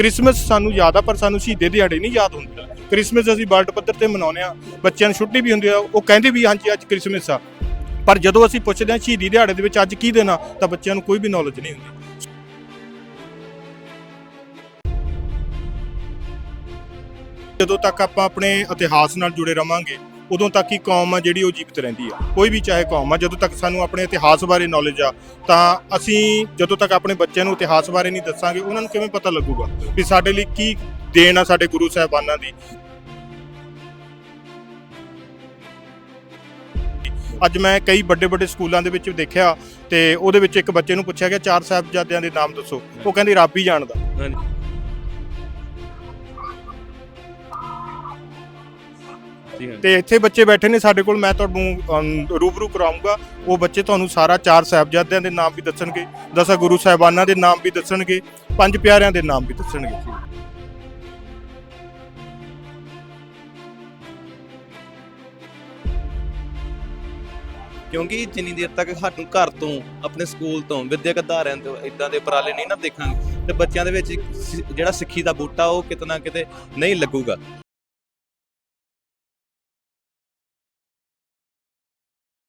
Christmas ਸਾਨੂੰ ਯਾਦ ਆ, ਪਰ ਸਾਨੂੰ ਸ਼ਹੀਦੇ ਦਿਹਾੜੇ ਨਹੀਂ ਯਾਦ ਹੁੰਦੇ। ਕ੍ਰਿਸਮਸ ਅਸੀਂ ਵਰਲਡ ਪੱਧਰ ਤੇ ਮਨਾਉਂਦੇ ਆ। ਬੱਚਿਆਂ ਨੂੰ ਛੁੱਟੀ ਵੀ ਹੁੰਦੀ ਆ, ਉਹ ਕਹਿੰਦੇ ਵੀ ਹਾਂਜੀ, ਅੱਜ ਕ੍ਰਿਸਮਸ ਆ। ਪਰ ਜਦੋਂ ਅਸੀਂ ਪੁੱਛਦੇ ਹਾਂ ਸ਼ਹੀਦੀ ਦਿਹਾੜੇ ਦੇ ਵਿੱਚ ਅੱਜ ਕੀ ਦੇਣਾ ਤਾਂ ਬੱਚਿਆਂ ਨੂੰ ਕੋਈ ਵੀ ਨੌਲੇਜ ਨਹੀਂ ਹੁੰਦੀ। ਜਦੋਂ ਤੱਕ ਆਪਾਂ ਆਪਣੇ ਇਤਿਹਾਸ ਨਾਲ ਜੁੜੇ ਰਵਾਂਗੇ ਉਦੋਂ ਤੱਕ ਹੀ ਕੌਮ ਆ ਜਿਹੜੀ ਉਹ ਜੀਵਤ ਰਹਿੰਦੀ ਆ। ਕੋਈ ਵੀ ਚਾਹੇ ਕੌਮ ਆ, ਜਦੋਂ ਤੱਕ ਸਾਨੂੰ ਆਪਣੇ ਇਤਿਹਾਸ ਬਾਰੇ ਨੌਲੇਜ ਆ, ਤਾਂ ਅਸੀਂ ਜਦੋਂ ਤੱਕ ਆਪਣੇ ਬੱਚਿਆਂ ਨੂੰ ਇਤਿਹਾਸ ਬਾਰੇ ਨਹੀਂ ਦੱਸਾਂਗੇ, ਉਹਨਾਂ ਨੂੰ ਕਿਵੇਂ ਪਤਾ ਲੱਗੂਗਾ ਵੀ ਸਾਡੇ ਲਈ ਕੀ ਦੇਣ ਆ ਸਾਡੇ ਗੁਰੂ ਸਾਹਿਬਾਨਾਂ ਦੀ। ਅੱਜ ਮੈਂ ਕਈ ਵੱਡੇ ਵੱਡੇ ਸਕੂਲਾਂ ਦੇ ਵਿੱਚ ਦੇਖਿਆ ਤੇ ਉਹਦੇ ਵਿੱਚ ਇੱਕ ਬੱਚੇ ਨੂੰ ਪੁੱਛਿਆ ਗਿਆ, ਚਾਰ ਸਾਹਿਬਜ਼ਾਦਿਆਂ ਦੇ ਨਾਮ ਦੱਸੋ। ਉਹ ਕਹਿੰਦੀ, ਰੱਬ ਹੀ ਜਾਣਦਾ। ਤੇ ਇੱਥੇ ਬੱਚੇ ਬੈਠੇ ਨੇ ਸਾਡੇ ਕੋਲ, ਮੈਂ ਤੁਹਾਨੂੰ ਰੂਬਰੂ ਕਰਾਉਂਗਾ ਉਹ ਬੱਚੇ ਤੁਹਾਨੂੰ ਸਾਰਾ ਚਾਰ ਸਾਹਿਬਜ਼ਾਦਿਆਂ ਦੇ ਨਾਮ ਵੀ ਦੱਸਣਗੇ, ਦਸਾਂ ਗੁਰੂ ਸਾਹਿਬਾਨਾਂ ਦੇ ਨਾਮ ਵੀ ਦੱਸਣਗੇ, ਪੰਜ ਪਿਆਰਿਆਂ ਦੇ ਨਾਮ ਵੀ ਦੱਸਣਗੇ। ਕਿਉਂਕਿ ਜਿੰਨੀ ਦੇਰ ਤੱਕ ਸਾਨੂੰ ਘਰ ਤੋਂ, ਆਪਣੇ ਸਕੂਲ ਤੋਂ ਵਿਦਿਅਕ ਅਦਾਰਿਆਂ ਤੋਂ ਇਦਾਂ ਦੇ ਉਪਰਾਲੇ ਨਹੀਂ ਨਾ ਦੇਖਾਂਗੇ, ਤੇ ਬੱਚਿਆਂ ਦੇ ਵਿੱਚ ਜਿਹੜਾ ਸਿੱਖੀ ਦਾ ਬੂਟਾ ਉਹ ਕਿਤੇ ਨਾ ਕਿਤੇ ਨਹੀਂ ਲੱਗੂਗਾ।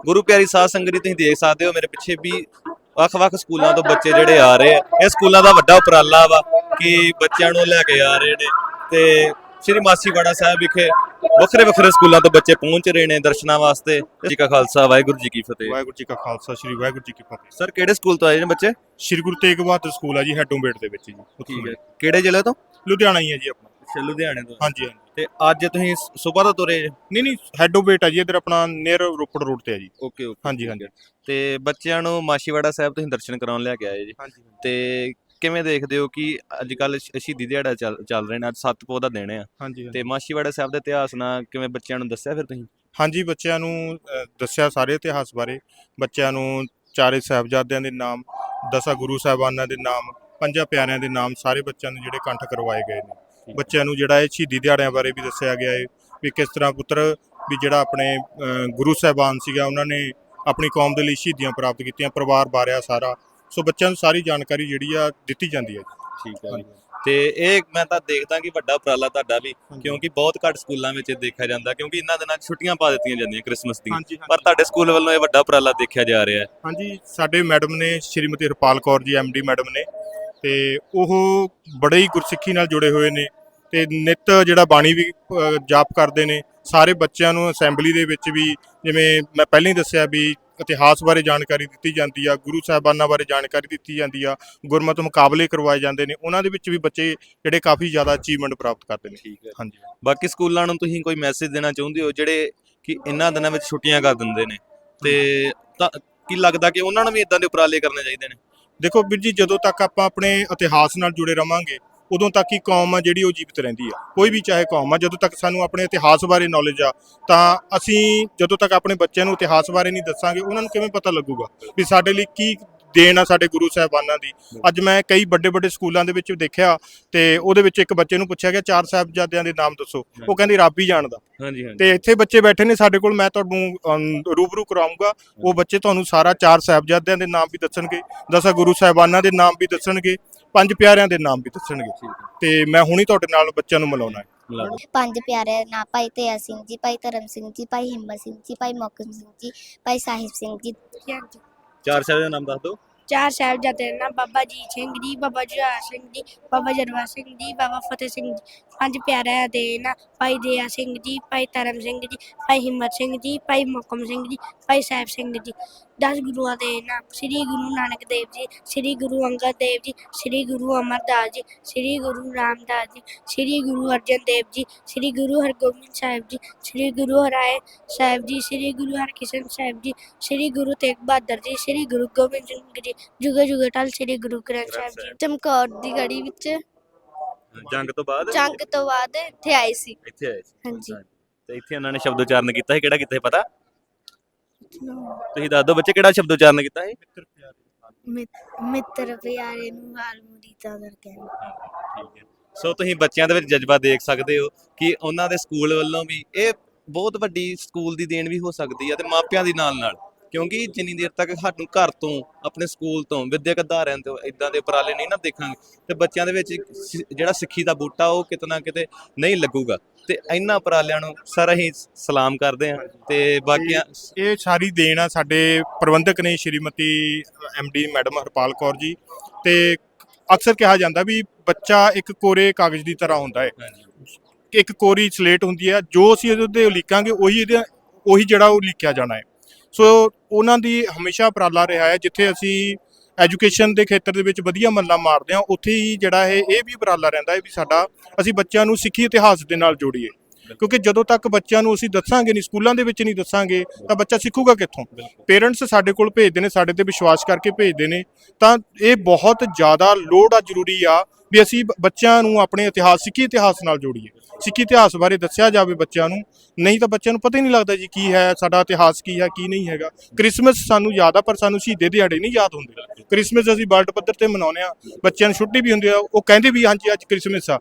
ਗੁਰੂ ਪਿਆਰੀ ਸਾਧ ਸੰਗਤ ਜੀ ਤੁਸੀਂ ਦੇਖ ਸਕਦੇ ਹੋ ਮੇਰੇ ਪਿੱਛੇ ਵੀ ਵੱਖ-ਵੱਖ ਸਕੂਲਾਂ ਤੋਂ ਬੱਚੇ ਜਿਹੜੇ ਆ ਰਹੇ ਆ। ਇਹ ਸਕੂਲਾਂ ਦਾ ਵੱਡਾ ਉਪਰਾਲਾ ਵਾ ਕਿ ਬੱਚਿਆਂ ਨੂੰ ਲੈ ਕੇ ਆ ਰਹੇ ਨੇ ਤੇ ਸ੍ਰੀ ਮਾਸੀਵਾੜਾ ਸਾਹਿਬ ਵਿਖੇ ਵੱਖਰੇ ਵੱਖਰੇ ਸਕੂਲਾਂ ਤੋਂ ਬੱਚੇ ਪਹੁੰਚ ਰਹੇ ਨੇ ਦਰਸ਼ਨਾਂ ਵਾਸਤੇ। ਜੀ ਕਾ ਖਾਲਸਾ ਵਾਹਿਗੁਰੂ ਜੀ ਕੀ ਫਤਿਹ। ਵਾਹਿਗੁਰੂ ਜੀ ਕਾ ਖਾਲਸਾ ਸ੍ਰੀ ਵਾਹਿਗੁਰੂ ਜੀ ਕੀ ਫਤਿਹ। ਸਰ ਕਿਹੜੇ ਸਕੂਲ ਤੋਂ ਆਏ ਨੇ ਬੱਚੇ? ਸ੍ਰੀ ਗੁਰੂ ਤੇਗ ਬਹਾਦਰ ਸਕੂਲ ਆ ਜੀ ਹੈਡੋਂਬੇਟ ਦੇ ਵਿੱਚ ਜੀ। ਕਿਹੜੇ ਜ਼ਿਲ੍ਹੇ ਤੋਂ? ਲੁਧਿਆਣਾ ਹੀ ਹੈ ਜੀ ਆਪਣਾ। ਅੱਛਾ ਲੁਧਿਆਣੇ ਤੋਂ। ਹਾਂਜੀ ਹਾਂਜੀ। ਤੇ ਅੱਜ ਤੁਸੀਂ ਸਵੇਰ ਤੋਂ ਤੁਰੇ ਨਹੀਂ ਨਹੀਂ ਹੈਡੋਂਬੇਟ ਆ ਜੀ ਇੱਧਰ ਆਪਣਾ ਨੀਅਰ ਰੋਪੜ ਰੋਡ ਤੇ ਆ ਜੀ। ਓਕੇ ਓਕੇ ਹਾਂਜੀ ਹਾਂਜੀ। ਤੇ ਬੱਚਿਆਂ ਨੂੰ ਮਾਸ਼ੀਵਾੜਾ ਸਾਹਿਬ ਤੁਸੀਂ ਦਰਸ਼ਨ ਕਰਾਉਣ ਲੈ ਕੇ ਆਏ ਜੀ। ਹਾਂਜੀ ਤੇ ਕਿਵੇਂ ਦੇਖਦੇ ਹੋ ਕਿ ਅੱਜ ਕੱਲ ਸ਼ਹੀਦੀ ਦਿਹਾੜਾ ਚੱਲ ਰਹੇ ਨੇ ਅੱਜ ਸੱਤ ਪੋਹ ਦਾ ਦਿਨ ਆ। ਤੇ ਮਾਸ਼ੀਵਾੜਾ ਸਾਹਿਬ ਦੇ ਇਤਿਹਾਸ ਨਾਲ ਕਿਵੇਂ ਬੱਚਿਆਂ ਨੂੰ ਦੱਸਿਆ ਫਿਰ ਤੁਸੀਂ? ਹਾਂਜੀ ਬੱਚਿਆਂ ਨੂੰ ਦੱਸਿਆ ਸਾਰੇ ਇਤਿਹਾਸ ਬਾਰੇ। ਬੱਚਿਆਂ ਨੂੰ ਚਾਰੇ ਸਾਹਿਬਜ਼ਾਦਿਆਂ ਦੇ ਨਾਮ ਦਸਾਂ ਗੁਰੂ ਸਾਹਿਬਾਨਾਂ ਦੇ ਨਾਮ ਪੰਜਾਂ ਪਿਆਰਿਆਂ ਦੇ ਨਾਮ ਸਾਰੇ ਬੱਚਿਆਂ ਨੂੰ ਜਿਹੜੇ ਕੰਠ ਕਰਵਾਏ ਗਏ ਨੇ। ਬੱਚਿਆਂ ਨੂੰ ਜਿਹੜਾ ਇਹ ਸ਼ਹੀਦੀ ਦਿਹਾੜਿਆਂ ਬਾਰੇ ਵੀ ਦੱਸਿਆ ਗਿਆ ਹੈ ਵੀ ਕਿਸ ਤਰ੍ਹਾਂ ਪੁੱਤਰ ਵੀ ਜਿਹੜਾ ਆਪਣੇ ਗੁਰੂ ਸਾਹਿਬਾਨ ਸੀਗਾ ਉਹਨਾਂ ਨੇ ਆਪਣੀ ਕੌਮ ਦੇ ਲਈ ਸ਼ਹੀਦੀਆਂ ਪ੍ਰਾਪਤ ਕੀਤੀਆਂ ਪਰਿਵਾਰ ਬਾਰਿਆ ਸਾਰਾ। ਸੋ ਬੱਚਿਆਂ ਨੂੰ ਸਾਰੀ ਜਾਣਕਾਰੀ ਜਿਹੜੀ ਆ ਦਿੱਤੀ ਜਾਂਦੀ ਹੈ। ਠੀਕ ਹੈ ਤੇ ਇਹ ਮੈਂ ਤਾਂ ਦੇਖਦਾ ਕਿ ਵੱਡਾ ਉਪਰਾਲਾ ਤੁਹਾਡਾ ਵੀ ਕਿਉਂਕਿ ਬਹੁਤ ਘੱਟ ਸਕੂਲਾਂ ਵਿੱਚ ਦੇਖਿਆ ਜਾਂਦਾ ਕਿਉਂਕਿ ਇਹਨਾਂ ਦਿਨਾਂ 'ਚ ਛੁੱਟੀਆਂ ਪਾ ਦਿੱਤੀਆਂ ਜਾਂਦੀਆਂ ਕ੍ਰਿਸਮਸ ਦੀਆਂ। ਪਰ ਤੁਹਾਡੇ ਸਕੂਲ ਵੱਲੋਂ ਇਹ ਵੱਡਾ ਉਪਰਾਲਾ ਦੇਖਿਆ ਜਾ ਰਿਹਾ ਹੈ। ਹਾਂਜੀ ਸਾਡੇ ਮੈਡਮ ਨੇ ਸ਼੍ਰੀਮਤੀ ਹਰਪਾਲ ਕੌਰ ਜੀ ਐਮਡੀ ਮੈਡਮ ਨੇ ਤੇ ਉਹ ਬੜੇ ਹੀ ਗੁਰਸਿੱਖੀ ਨਾਲ ਜੁੜੇ ਹੋਏ ਨੇ ਤੇ ਨਿਤ ਜਿਹੜਾ ਬਾਣੀ ਵੀ ਜਾਪ ਕਰਦੇ ਨੇ ਸਾਰੇ ਬੱਚਿਆਂ ਨੂੰ ਅਸੈਂਬਲੀ ਦੇ ਵਿੱਚ ਵੀ ਜਿਵੇਂ ਮੈਂ ਪਹਿਲਾਂ ਹੀ ਦੱਸਿਆ ਵੀ ਇਤਿਹਾਸ ਬਾਰੇ ਜਾਣਕਾਰੀ ਦਿੱਤੀ ਜਾਂਦੀ ਆ ਗੁਰੂ ਸਾਹਿਬਾਨਾਂ ਬਾਰੇ ਜਾਣਕਾਰੀ ਦਿੱਤੀ ਜਾਂਦੀ ਆ ਗੁਰਮਤ ਮੁਕਾਬਲੇ ਕਰਵਾਏ ਜਾਂਦੇ ਨੇ ਉਹਨਾਂ ਦੇ ਵਿੱਚ ਵੀ ਬੱਚੇ ਜਿਹੜੇ ਕਾਫੀ ਜ਼ਿਆਦਾ ਅਚੀਵਮੈਂਟ ਪ੍ਰਾਪਤ ਕਰਦੇ ਨੇ। ਠੀਕ ਹੈ। ਹਾਂਜੀ। ਬਾਕੀ ਸਕੂਲਾਂ ਨੂੰ ਤੁਸੀਂ ਕੋਈ ਮੈਸੇਜ ਦੇਣਾ ਚਾਹੁੰਦੇ ਹੋ ਜਿਹੜੇ ਕਿ ਇਹਨਾਂ ਦਿਨਾਂ ਵਿੱਚ ਛੁੱਟੀਆਂ ਕਰ ਦਿੰਦੇ ਨੇ? ਤਾਂ ਕੀ ਲੱਗਦਾ ਕਿ ਉਹਨਾਂ ਨੂੰ ਵੀ ਇਦਾਂ ਦੇ ਉਪਰਾਲੇ ਕਰਨੇ ਚਾਹੀਦੇ ਨੇ? ਦੇਖੋ ਵੀਰ ਜੀ, ਜਦੋਂ ਤੱਕ ਆਪਾਂ ਆਪਣੇ ਇਤਿਹਾਸ ਨਾਲ ਜੁੜੇ ਰਵਾਂਗੇ, ਉਦੋਂ ਤੱਕ ਹੀ ਕੌਮ ਆ ਜਿਹੜੀ ਉਹ ਜੀਵਤ ਰਹਿੰਦੀ ਆ। ਕੋਈ ਵੀ ਚਾਹੇ ਕੌਮ ਆ, ਜਦੋਂ ਤੱਕ ਸਾਨੂੰ ਆਪਣੇ ਇਤਿਹਾਸ ਬਾਰੇ ਨੌਲੇਜ ਆ, ਤਾਂ ਅਸੀਂ ਜਦੋਂ ਤੱਕ ਆਪਣੇ ਬੱਚਿਆਂ ਨੂੰ ਇਤਿਹਾਸ ਬਾਰੇ ਨਹੀਂ ਦੱਸਾਂਗੇ, ਉਹਨਾਂ ਨੂੰ ਕਿਵੇਂ ਪਤਾ ਲੱਗੂਗਾ ਵੀ ਸਾਡੇ ਲਈ ਕੀ ਦੇਣ ਆ ਸਾਡੇ ਗੁਰੂ ਸਾਹਿਬਾਨਾਂ ਦੀ। ਅੱਜ ਮੈਂ ਕਈ ਵੱਡੇ ਵੱਡੇ ਸਕੂਲਾਂ ਦੇ ਵਿੱਚ ਦੇਖਿਆ ਤੇ ਉਹਦੇ ਵਿੱਚ ਇੱਕ ਬੱਚੇ ਨੂੰ ਪੁੱਛਿਆ ਗਿਆ ਚਾਰ ਸਾਹਿਬਜ਼ਾਦਿਆਂ ਦੇ ਨਾਮ ਦੱਸੋ। ਉਹ ਕਹਿੰਦੀ ਰੱਬ ਹੀ ਜਾਣਦਾ। ਹਾਂਜੀ ਹਾਂਜੀ। ਤੇ ਇੱਥੇ ਬੱਚੇ ਬੈਠੇ ਨੇ ਸਾਡੇ ਕੋਲ ਮੈਂ ਤੁਹਾਨੂੰ ਅਮ, ਰੂਬਰੂ ਕਰਾਉਂਗਾ। ਉਹ ਬੱਚੇ ਤੁਹਾਨੂੰ ਸਾਰਾ ਚਾਰ ਸਾਹਿਬਜ਼ਾਦਿਆਂ ਦੇ ਨਾਮ ਵੀ ਦੱਸਣਗੇ ਦਸਾਂ ਗੁਰੂ ਸਾਹਿਬਾਨਾਂ ਦੇ ਨਾਮ ਵੀ ਦੱਸਣਗੇ ਪੰਜ ਪਿਆਰਿਆਂ ਦੇ ਨਾਮ ਵੀ ਦੱਸਣਗੇ। ਤੇ ਮੈਂ ਹੁਣੀ ਤੁਹਾਡੇ ਨਾਲ ਬੱਚਿਆਂ ਨੂੰ ਮਿਲਾਉਣਾ ਹੈ। ਪੰਜ ਪਿਆਰੇ ਨਾ ਭਾਈ ਤੇਆ ਸਿੰਘ ਜੀ ਭਾਈ ਧਰਮ ਸਿੰਘ ਜੀ ਭਾਈ ਹਿੰਮਤ ਸਿੰਘ ਜੀ ਭਾਈ ਮੋਕਮ ਸਿੰਘ ਜੀ ਭਾਈ ਸਾਹਿਬ ਸਿੰਘ ਜੀ। ਚਾਰ ਸਾਹਿਬ ਦਾ ਨਾਮ ਦੱਸ ਦਿਓ। ਚਾਰ ਸਾਹਿਬਜ਼ਾਦੇ ਦੇ ਨਾਮ ਬਾਬਾ ਜੀ ਸਿੰਘ ਜੀ, ਬਾਬਾ ਜੁਹਾਰ ਸਿੰਘ ਜੀ, ਬਾਬਾ ਜਰਵਾ ਸਿੰਘ ਜੀ, ਬਾਬਾ ਫਤਿਹ ਸਿੰਘ ਜੀ। ਪੰਜ ਪਿਆਰਿਆਂ ਦੇ ਨਾਂ ਭਾਈ ਦਇਆ ਸਿੰਘ ਜੀ, ਭਾਈ ਧਰਮ ਸਿੰਘ ਜੀ, ਭਾਈ ਹਿੰਮਤ ਸਿੰਘ ਜੀ, ਭਾਈ ਮੋਕਮ ਸਿੰਘ ਜੀ, ਭਾਈ ਸਾਹਿਬ ਸਿੰਘ ਜੀ। ਦਸ ਗੁਰੂਆਂ ਦੇ ਨਾਮ ਸ੍ਰੀ ਗੁਰੂ ਨਾਨਕ ਦੇਵ ਜੀ ਸ੍ਰੀ ਗੁਰੂ ਅੰਗਦ ਦੇਵ ਜੀ ਸ੍ਰੀ ਗੁਰੂ ਅਮਰਦਾਸ ਜੀ ਸ੍ਰੀ ਗੁਰੂ ਰਾਮਦਾਸ ਜੀ ਸ੍ਰੀ ਗੁਰੂ ਅਰਜਨ ਦੇਵ ਜੀ ਸ੍ਰੀ ਗੁਰੂ ਹਰਗੋਬਿੰਦ ਸਾਹਿਬ ਜੀ ਸ੍ਰੀ ਗੁਰੂ ਹਰਾਏ ਸਾਹਿਬ ਜੀ ਸ੍ਰੀ ਗੁਰੂ ਹਰਕ੍ਰਿਸ਼ਨ ਸਾਹਿਬ ਜੀ ਸ੍ਰੀ ਗੁਰੂ ਤੇਗ ਬਹਾਦਰ ਜੀ ਸ੍ਰੀ ਗੁਰੂ ਗੋਬਿੰਦ ਸਿੰਘ ਜੀ ਜੁਗੇ ਜੁਗੇ ਟਲ ਸ੍ਰੀ ਗੁਰੂ ਗ੍ਰੰਥ ਸਾਹਿਬ ਜੀ ਚਮਕੌਰ ਦੀ ਗੜੀ ਵਿੱਚ ਜੰਗ ਤੋਂ ਬਾਅਦ ਜੰਗ ਤੋਂ ਬਾਅਦ ਇੱਥੇ ਆਏ ਸੀ ਇੱਥੇ ਆਏ ਸੀ ਹਾਂਜੀ ਤੇ ਇੱਥੇ ਉਹਨਾਂ ਨੇ ਸ਼ਬਦ ਉਚਾਰਨ ਕੀਤਾ ਸੀ ਕਿਹੜਾ ਕੀਤਾ ਸੀ ਪਤਾ ਤੁਸੀਂ ਦੱਸ ਦਿਓ ਬੱਚੇ ਕਿਹੜਾ ਸ਼ਬਦ ਉਚਾਰਨ ਕੀਤਾ ਸੀ ਮਿੱਤਰ ਪਿਆਰੇ ਨੂੰ ਹਾਲ ਮੁਰੀਦਾਂ ਠੀਕ ਹੈ ਸੋ ਤੁਸੀਂ ਬੱਚਿਆਂ ਦੇ ਵਿੱਚ ਜਜ਼ਬਾ ਦੇਖ ਸਕਦੇ ਹੋ ਕਿ ਉਹਨਾਂ ਦੇ ਸਕੂਲ ਵੱਲੋਂ ਵੀ ਇਹ ਬਹੁਤ ਵੱਡੀ ਸਕੂਲ ਦੀ ਦੇਣ ਵੀ ਹੋ ਸਕਦੀ ਹੈ ਤੇ ਮਾਪਿਆਂ ਦੀ ਨਾਲ ਨਾਲ। ਕਿਉਂਕਿ ਜਿੰਨੀ ਦੇਰ ਤੱਕ ਸਾਨੂੰ ਘਰ ਤੋਂ ਆਪਣੇ ਸਕੂਲ ਤੋਂ ਵਿਦਿਅਕ ਅਦਾਰਿਆਂ ਤੋਂ ਇਦਾਂ ਦੇ ਉਪਰਾਲੇ ਨਹੀਂ ਨਾ ਦੇਖਾਂਗੇ ਤੇ ਬੱਚਿਆਂ ਦੇ ਵਿੱਚ ਸਿ- ਜਿਹੜਾ ਸਿੱਖੀ ਦਾ ਬੂਟਾ ਉਹ ਕਿਤੇ ਨਾ ਕਿਤੇ ਨਹੀਂ ਲੱਗੂਗਾ। ਤੇ ਇਹਨਾਂ ਉਪਰਾਲਿਆਂ ਨੂੰ ਸਰ ਅਸੀਂ ਸਲਾਮ ਕਰਦੇ ਹਾਂ ਤੇ ਬਾਕੀਆਂ ਇਹ ਸਾਰੀ ਦੇਣ ਆ ਸਾਡੇ ਪ੍ਰਬੰਧਕ ਨੇ ਸ਼੍ਰੀਮਤੀ ਡੀ ਮੈਡਮ ਹਰਪਾਲ ਕੌਰ ਜੀ ਤੇ ਅਕਸਰ ਕਿਹਾ ਜਾਂਦਾ ਵੀ ਬੱਚਾ ਇੱਕ ਕੋਰੇ ਕਾਗਜ਼ ਦੀ ਤਰ੍ਹਾਂ ਹੁੰਦਾ ਹੈ। ਇੱਕ ਕੋਰੀ ਸਲੇਟ ਹੁੰਦੀ ਹੈ ਜੋ ਅਸੀਂ ਇਹਦੇ ਉੱਤੇ ਲਿਖਾਂਗੇ ਉਹੀ ਇਹਦੇ ਉਹੀ ਜਿਹੜਾ ਉਹ ਲਿਖਿਆ ਜਾਣਾ ਹੈ। ਸੋ ਉਹਨਾਂ ਦੀ ਹਮੇਸ਼ਾ ਉਪਰਾਲਾ ਰਿਹਾ ਹੈ ਜਿੱਥੇ ਅਸੀਂ ਐਜੂਕੇਸ਼ਨ ਦੇ ਖੇਤਰ ਦੇ ਵਿੱਚ ਵਧੀਆ ਮੱਲਾ ਮਾਰਦੇ ਹਾਂ ਉੱਥੇ ਹੀ ਜਿਹੜਾ ਹੈ ਇਹ ਵੀ ਉਪਰਾਲਾ ਰਹਿੰਦਾ ਹੈ ਵੀ ਸਾਡਾ ਅਸੀਂ ਬੱਚਿਆਂ ਨੂੰ ਸਿੱਖੀ ਇਤਿਹਾਸ ਦੇ ਨਾਲ ਜੋੜੀਏ। ਕਿਉਂਕਿ ਜਦੋਂ ਤੱਕ ਬੱਚਿਆਂ ਨੂੰ ਅਸੀਂ ਦੱਸਾਂਗੇ ਨਹੀਂ ਸਕੂਲਾਂ ਦੇ ਵਿੱਚ ਨਹੀਂ ਦੱਸਾਂਗੇ ਤਾਂ ਬੱਚਾ ਸਿੱਖੂਗਾ ਕਿੱਥੋਂ? ਪੇਰੈਂਟਸ ਸਾਡੇ ਕੋਲ ਭੇਜਦੇ ਨੇ ਸਾਡੇ ਤੇ ਵਿਸ਼ਵਾਸ ਕਰਕੇ ਭੇਜਦੇ ਨੇ ਤਾਂ ਇਹ ਬਹੁਤ ਜ਼ਿਆਦਾ ਲੋੜ ਆ ਜ਼ਰੂਰੀ ਆ ਵੀ ਅਸੀਂ ਬੱਚਿਆਂ ਨੂੰ ਆਪਣੇ ਇਤਿਹਾਸ ਸਿੱਖੀ ਇਤਿਹਾਸ ਨਾਲ ਜੋੜੀਏ। ਸਿੱਖੀ ਇਤਿਹਾਸ ਬਾਰੇ ਦੱਸਿਆ ਜਾਵੇ ਬੱਚਿਆਂ ਨੂੰ, ਨਹੀਂ ਤਾਂ ਬੱਚਿਆਂ ਨੂੰ ਪਤਾ ਹੀ ਨਹੀਂ ਲੱਗਦਾ ਜੀ ਕੀ ਹੈ, ਸਾਡਾ ਇਤਿਹਾਸ ਕੀ ਹੈ, ਕੀ ਨਹੀਂ ਹੈਗਾ। ਕ੍ਰਿਸਮਸ ਸਾਨੂੰ ਯਾਦ ਆ, ਪਰ ਸਾਨੂੰ ਸ਼ਹੀਦੇ ਦਿਹਾੜੇ ਨਹੀਂ ਯਾਦ ਹੁੰਦੇ। ਕ੍ਰਿਸਮਸ ਅਸੀਂ ਵਰਲਡ ਪੱਧਰ ਤੇ ਮਨਾਉਂਦੇ ਆ ਬੱਚਿਆਂ ਨੂੰ ਛੁੱਟੀ ਵੀ ਹੁੰਦੀ ਆ, ਉਹ ਕਹਿੰਦੇ ਵੀ ਹਾਂਜੀ ਅੱਜ ਕ੍ਰਿਸਮਸ ਆ।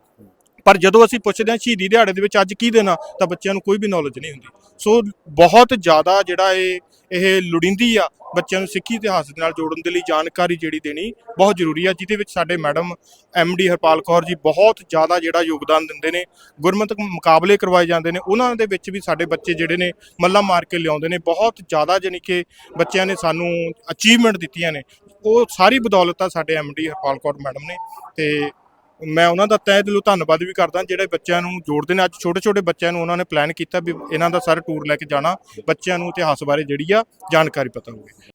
ਪਰ ਜਦੋਂ ਅਸੀਂ ਪੁੱਛਦੇ ਹਾਂ ਸ਼ਹੀਦੀ ਦਿਹਾੜੇ ਦੇ ਵਿੱਚ ਅੱਜ ਕੀ ਦੇਣਾ ਤਾਂ ਬੱਚਿਆਂ ਨੂੰ ਕੋਈ ਵੀ ਨੌਲੇਜ ਨਹੀਂ ਹੁੰਦੀ। ਸੋ ਬਹੁਤ ਜ਼ਿਆਦਾ ਜਿਹੜਾ ਇਹ ਇਹ ਲੋੜੀਂਦੀ ਆ ਬੱਚਿਆਂ ਨੂੰ ਸਿੱਖੀ ਇਤਿਹਾਸ ਦੇ ਨਾਲ ਜੋੜਨ ਦੇ ਲਈ ਜਾਣਕਾਰੀ ਜਿਹੜੀ ਦੇਣੀ ਬਹੁਤ ਜ਼ਰੂਰੀ ਆ, ਜਿਹਦੇ ਵਿੱਚ ਸਾਡੇ ਮੈਡਮ ਡੀ ਹਰਪਾਲ ਕੌਰ ਜੀ ਬਹੁਤ ਜ਼ਿਆਦਾ ਜਿਹੜਾ ਯੋਗਦਾਨ ਦਿੰਦੇ ਨੇ, ਗੁਰਮਤਿ ਮੁਕਾਬਲੇ ਕਰਵਾਏ ਜਾਂਦੇ ਨੇ, ਉਹਨਾਂ ਦੇ ਵਿੱਚ ਵੀ ਸਾਡੇ ਬੱਚੇ ਜਿਹੜੇ ਨੇ ਮੱਲਾ ਮਾਰ ਕੇ ਲਿਆਉਂਦੇ ਨੇ, ਬਹੁਤ ਜ਼ਿਆਦਾ ਜਾਣੀ ਕਿ ਬੱਚਿਆਂ ਨੇ ਸਾਨੂੰ ਅਚੀਵਮੈਂਟ ਦਿੱਤੀਆਂ ਨੇ, ਉਹ ਸਾਰੀ ਬਦੌਲਤ ਆ ਸਾਡੇ ਡੀ ਹਰਪਾਲ ਕੌਰ ਮੈਡਮ ਨੇ, ਤੇ ਮੈਂ ਉਹਨਾਂ ਦਾ ਤਹਿ ਦਿਲੋਂ ਧੰਨਵਾਦ ਵੀ ਕਰਦਾ ਜਿਹੜੇ ਬੱਚਿਆਂ ਨੂੰ ਜੋੜਦੇ ਨੇ। ਅੱਜ ਛੋਟੇ ਛੋਟੇ ਬੱਚਿਆਂ ਨੂੰ ਉਹਨਾਂ ਨੇ ਪਲਾਨ ਕੀਤਾ ਵੀ ਇਹਨਾਂ ਦਾ ਸਾਰਾ ਟੂਰ ਲੈ ਕੇ ਜਾਣਾ। ਬੱਚਿਆਂ ਨੂੰ ਇਤਿਹਾਸ ਬਾਰੇ ਜਿਹੜੀ ਆ ਜਾਣਕਾਰੀ ਪਤਾ ਹੋਵੇ।